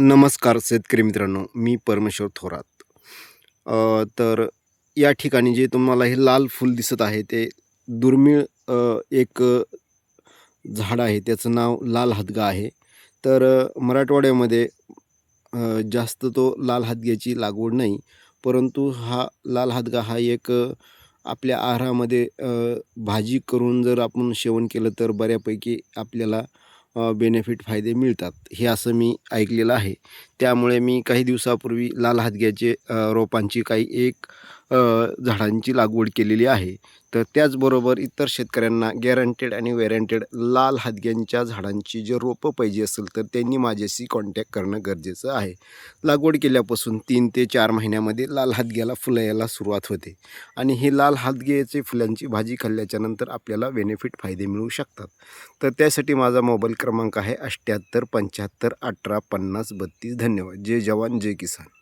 नमस्कार शेतकरी मित्रांनो मी परमेश्वर थोरात. तर या ठिकाणी जे तुम्हाला हे लाल फूल दिसत आहे ते दुर्मिळ एक झाड आहे त्याचं नाव लाल हदगा आहे. तर मराठवाड्यामध्ये जास्त तो लाल हदग्याची लागवड नाही परंतु हा लाल हदगा हा एक आपल्या आहारामध्ये भाजी करून जर आपण सेवन केलं तर बऱ्यापैकी आपल्याला बेनिफिट फायदे मिळतात. हे असं मी ऐकलेलं आहे. त्यामुळे मी काही दिवसापूर्वी लाल हादग्याचे रोपांची काही एक झाडांची लागवड केलेली आहे. तर त्याचबरोबर इतर शेतकऱ्यांना गॅरंटेड आणि वॅरंटेड लाल हादग्यांच्या झाडांची जे रोपं पाहिजे असेल तर त्यांनी माझ्याशी कॉन्टॅक्ट करणं गरजेचं आहे. लागवड केल्यापासून तीन ते चार महिन्यामध्ये लाल हादग्याला फुलं यायला सुरुवात होते. आणि हे लाल हादग्याचे फुलांची भाजी खाल्ल्याच्या नंतर आपल्याला बेनिफिट फायदे मिळू शकतात. तर त्यासाठी माझा मोबाईल क्रमांक आहे अठ्ठ्याहत्तर पंच्याहत्तर अठरा पन्नास बत्तीस. धन्यवाद. जय जवान जय किसान.